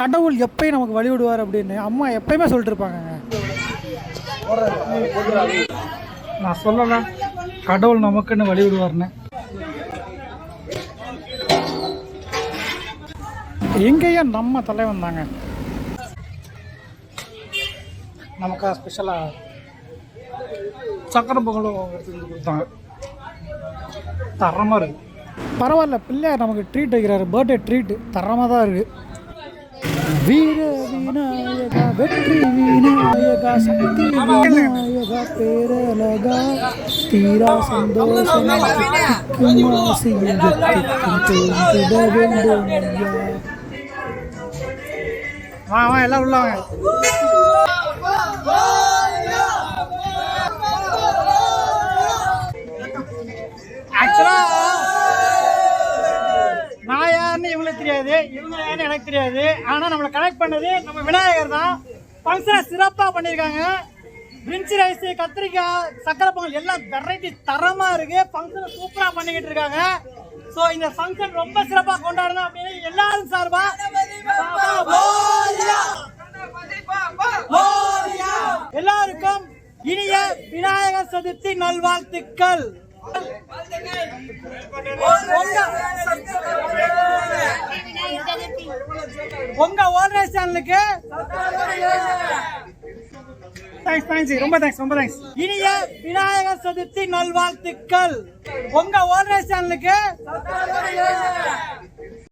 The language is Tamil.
கடவுள் எப்பயும் நமக்கு வழி விடுவார் அப்படின்னு அம்மா எப்பயுமே சொல்லிட்டு இருப்பாங்கங்க நான் சொல்லலை. கடவுள் நமக்குன்னு வழி விடுவார்னு எங்கேயா நம்ம தலைவன் தாங்க. நமக்கு ஸ்பெஷலாக சக்கரை பொங்கலும் எடுத்து கொடுத்தாங்க. தரமாக இருக்கு. பரவாயில்ல பிள்ளையார் நமக்கு ட்ரீட் வைக்கிறாரு. பர்த்டே ட்ரீட் தரமாக தான் இருக்கு. வீர விநாயகா வெற்றி விநாயகா சக்தி விநாயகா பேரழகா தீரா சந்தோஷம் திக்கும் ஆசையும் வெற்றிக்கும் தோன்றிட வேண்டும் ஐயா வா வா எல்லாம் உள்ள இவங்களுக்கு தெரியாது இவங்க யாருன்னு எனக்கு தெரியாது. ஆனா நம்மளை கனெக்ட் பண்ணது நம்ம விநாயகர் தான். ஃபங்க்ஷனை சிறப்பா பண்ணியிருக்காங்க. பிரிஞ்சி ரைஸ் கத்திரிக்காய் சக்கரை பொங்கல் எல்லாம் வெரைட்டி தரமா இருக்கு. ஃபங்க்ஷனை சூப்பரா பண்ணிக்கிட்டு இருக்காங்க. ஸோ இந்த ஃபங்க்ஷன் ரொம்ப சிறப்பா கொண்டாடணும் அப்படின்னு எல்லாரும் சார்பா எல்லாருக்கும் இனிய விநாயகர் சதுர்த்தி நல்வாழ்த்துக்கள். உங்க- ஓல் ஓல்ரேஜ் சேனலுக்கு தேங்க்ஸ் தேங்க்ஸ் ரொம்ப தேங்க்ஸ் ரொம்ப தேங்க்ஸ் இனிய விநாயகர் சதுர்த்தி நல்வாழ்த்துக்கள். உங்க ஓல்ரேஜ் சேனலுக்கு